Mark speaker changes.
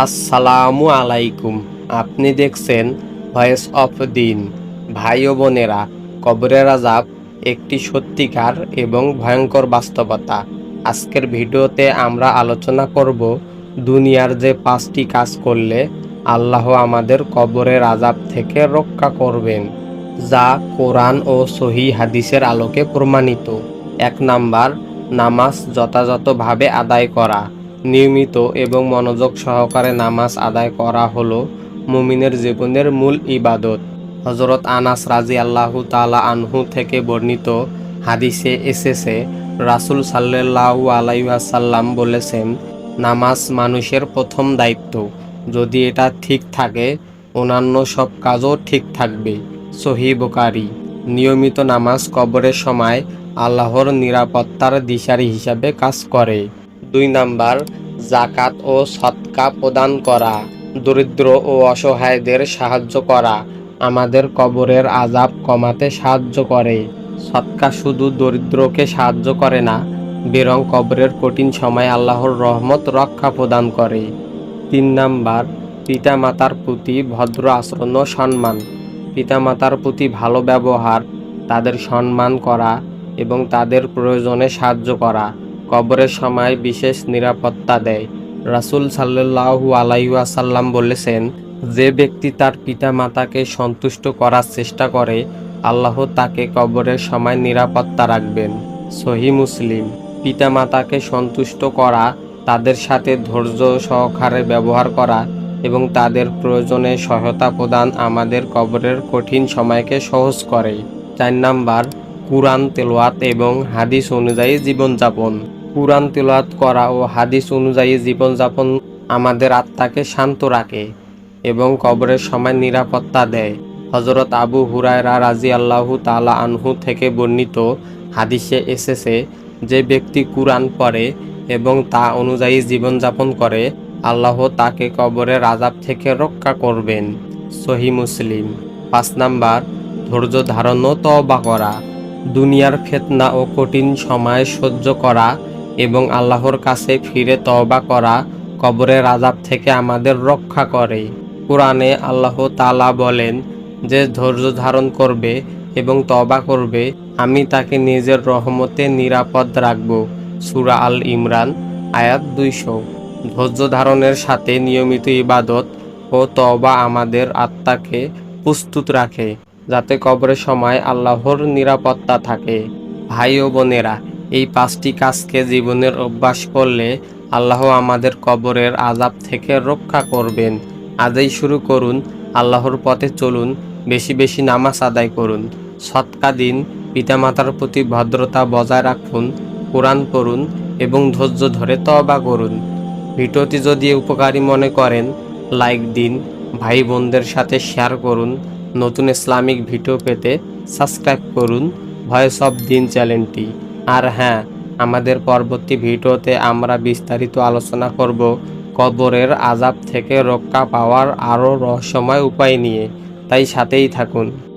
Speaker 1: আসসালামু আলাইকুম। আপনি দেখছেন ভয়েস অফ দিন। ভাই ও বোনেরা, কবরের আজাব একটি সত্যিকার এবং ভয়ঙ্কর বাস্তবতা। আজকের ভিডিওতে আমরা আলোচনা করব দুনিয়ার যে পাঁচটি কাজ করলে আল্লাহ আমাদের কবরের আজাব থেকে রক্ষা করবেন, যা কোরআন ও সহি হাদিসের আলোকে প্রমাণিত। এক নাম্বার, নামাজ যথাযথভাবে আদায় করা। নিয়মিত এবং মনোযোগ সহকারে নামাজ আদায় করা হলো মুমিনের জীবনের মূল ইবাদত। হজরত আনাস রাজি আল্লাহু তালা আনহু থেকে বর্ণিত হাদিসে এসেছে, রাসুল সাল্লাহু আলাইসাল্লাম বলেছেন, নামাজ মানুষের প্রথম দায়িত্ব। যদি এটা ঠিক থাকে, অন্যান্য সব কাজও ঠিক থাকবে। সহি বোকারি নিয়মিত নামাজ কবরের সময় আল্লাহর নিরাপত্তার দিশারি হিসাবে কাজ করে। দুই নাম্বার জাকাত ও সৎকা প্রদান করা, দরিদ্র ও অসহায়দের সাহায্য করা, আমাদের কবরের আজাব কমাতে সাহায্য করে। সৎকা শুধু দরিদ্রকে সাহায্য করে না, বরং কবরের কঠিন সময় আল্লাহর রহমত রক্ষা প্রদান করে। তিন নাম্বার, পিতামাতার প্রতি ভদ্র আচরণ ও সম্মান। পিতামাতার প্রতি ভালো ব্যবহার, তাদের সম্মান করা এবং তাদের প্রয়োজনে সাহায্য করা। কবরের সময় বিশেষ নিরাপত্তা দেয়। রাসুল সাল্লাহু আলাইসাল্লাম বলেছেন, যে ব্যক্তি তার পিতা মাতাকে সন্তুষ্ট করার চেষ্টা করে, আল্লাহ তাকে কবরের সময় নিরাপত্তা রাখবেন। সহি মুসলিম। পিতা মাতাকে সন্তুষ্ট করা, তাদের সাথে ধৈর্য সহকারে ব্যবহার করা এবং তাদের প্রয়োজনে সহায়তা প্রদান আমাদের কবরের কঠিন সময়কে সহজ করে। চার নাম্বার, কুরআন তেলোয়াত এবং হাদিস অনুযায়ী জীবনযাপন। কুরআন তেলোয়াত করা ও হাদিস অনুযায়ী জীবনযাপন আমাদের আত্মাকে শান্ত রাখে এবং কবরের সময় নিরাপত্তা দেয়। হজরত আবু হুরায়রা রাজি আল্লাহু তালা আনহু থেকে বর্ণিত হাদিসে এসেছে যে ব্যক্তি কুরআন পড়ে এবং তা অনুযায়ী জীবনযাপন করে, আল্লাহ তাকে কবরের আজাব থেকে রক্ষা করবেন। সহি মুসলিম। পাঁচ নাম্বার, ধৈর্য ধারণ ও তওবা করা। দুনিয়ার ফেতনা ও কঠিন সময় সহ্য করা এবং আল্লাহর কাছে ফিরে তওবা করা কবরের আজাব থেকে আমাদের রক্ষা করে। কোরআনে আল্লাহ তালা বলেন, যে ধৈর্য ধারণ করবে এবং তবা করবে, আমি তাকে নিজের রহমতে নিরাপদ রাখব। সুরা আল ইমরান, আয়াত দুইশো। ধৈর্য ধারণের সাথে নিয়মিত ইবাদত ও তবা আমাদের আত্মাকে প্রস্তুত রাখে, যাতে কবরের সময় আল্লাহর নিরাপত্তা থাকে। ভাই ও বোনেরা এই পাঁচটি কাজকে জীবনের অভ্যাস করলে আল্লাহ আমাদের কবরের আজাব থেকে রক্ষা করবেন। আজই শুরু করুন, আল্লাহর পথে চলুন, বেশি বেশি নামাজ আদায় করুন, সৎকা দিন, পিতামাতার প্রতি ভদ্রতা বজায় রাখুন, কোরআন পড়ুন এবং ধৈর্য ধরে তবা করুন। ভিডিওটি যদি উপকারী মনে করেন, লাইক দিন ভাই বোনদের সাথে শেয়ার করুন, নতুন ইসলামিক ভিডিও পেতে সাবস্ক্রাইব করুন, ভয়েস অফ দিন চ্যানেলটি। আর হ্যাঁ আমাদের পরবর্তী ভিডিওতে আমরা বিস্তারিত আলোচনা করব কবরের আজাব থেকে রক্ষা পাওয়ার আরও রহস্যময় উপায় নিয়ে। তাই সাথেই থাকুন।